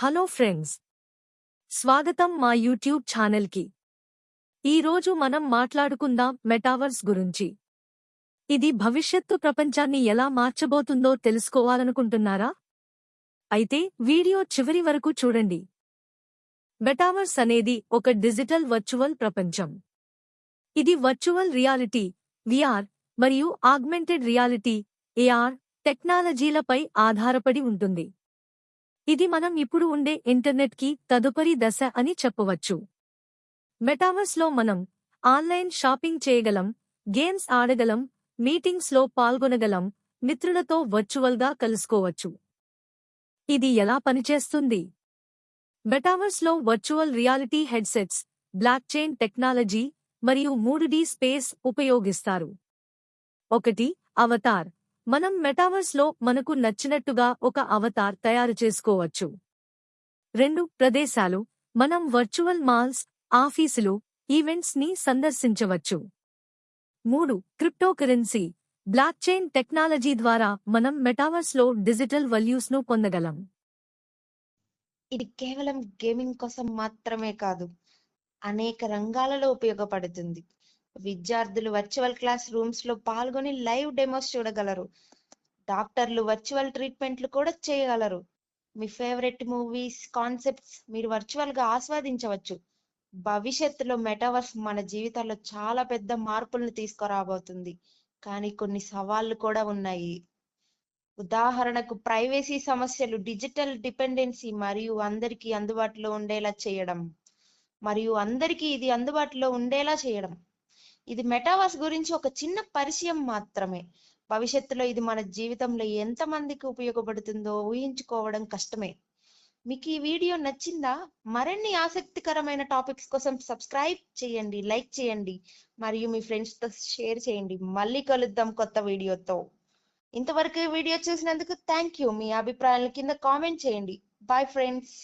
Hello friends. స్వాగతం మా YouTube ఛానల్కి. ఈరోజు మనం మాట్లాడుకుందాం మెటావర్స్ గురించి. ఇది భవిష్యత్తు ప్రపంచాన్ని ఎలా మార్చబోతుందో తెలుసుకోవాలనుకుంటున్నారా? అయితే వీడియో చివరి వరకు చూడండి. మెటావర్స్ అనేది ఒక డిజిటల్ వర్చువల్ ప్రపంచం. ఇది వర్చువల్ రియాలిటీ విఆర్ మరియు ఆగ్మెంటెడ్ రియాలిటీ ఏఆర్ టెక్నాలజీలపై ఆధారపడి ఉంటుంది. ఇది మనం ఇప్పుడు ఉండే ఇంటర్నెట్కి తదుపరి దశ అని చెప్పవచ్చు. మెటావర్స్లో మనం ఆన్లైన్ షాపింగ్ చేయగలం గేమ్స్ ఆడగలం మీటింగ్స్లో పాల్గొనగలం మిత్రులతో వర్చువల్గా కలుసుకోవచ్చు. ఇది ఎలా పనిచేస్తుంది? మెటావర్స్లో virtual reality headsets blockchain technology మరియు మూడు డి స్పేస్ ఉపయోగిస్తారు. ఒకటి అవతార్. మనం మెటావర్స్లో మనకు నచ్చినట్టుగా ఒక అవతార్ తయారు చేసుకోవచ్చు. రెండు ప్రదేశాలు మనం వర్చువల్ మాల్స్ ఆఫీసులు ఈవెంట్స్ని సందర్శించవచ్చు. మూడు క్రిప్టోకరెన్సీ బ్లాక్చైన్ టెక్నాలజీ ద్వారా మనం మెటావర్స్లో డిజిటల్ వాల్యూస్ను పొందగలం. ఇది కేవలం గేమింగ్ కోసం మాత్రమే కాదు అనేక రంగాలలో ఉపయోగపడుతుంది. విద్యార్థులు వర్చువల్ క్లాస్ రూమ్స్లో పాల్గొని లైవ్ డెమోస్ చూడగలరు. డాక్టర్లు వర్చువల్ ట్రీట్మెంట్లు కూడా చేయగలరు. మీ ఫేవరెట్ మూవీస్ కాన్సెప్ట్స్ మీరు వర్చువల్గా ఆస్వాదించవచ్చు. భవిష్యత్తులో మెటావర్స్ మన జీవితాల్లో చాలా పెద్ద మార్పులను తీసుకురాబోతుంది. కానీ కొన్ని సవాళ్ళు కూడా ఉన్నాయి. ఉదాహరణకు ప్రైవసీ సమస్యలు డిజిటల్ డిపెండెన్సీ మరియు అందరికీ అందుబాటులో ఉండేలా చేయడం. మరియు అందరికీ ఇది అందుబాటులో ఉండేలా చేయడం. ఇది మెటావర్స్ గురించి ఒక చిన్న పరిచయం మాత్రమే. భవిష్యత్తులో ఇది మన జీవితంలో ఎంతమందికి ఉపయోగపడుతుందో ఊహించుకోవడం కష్టమే. మీకు ఈ వీడియో నచ్చిందా? మరిన్ని ఆసక్తికరమైన టాపిక్స్ కోసం సబ్స్క్రైబ్ చేయండి లైక్ చేయండి మరియు మీ ఫ్రెండ్స్తో షేర్ చేయండి. మళ్ళీ కలుద్దాం కొత్త వీడియోతో. ఇంతవరకు వీడియో చూసినందుకు థ్యాంక్ యూ మీ అభిప్రాయాల కింద కామెంట్ చేయండి. Bye friends.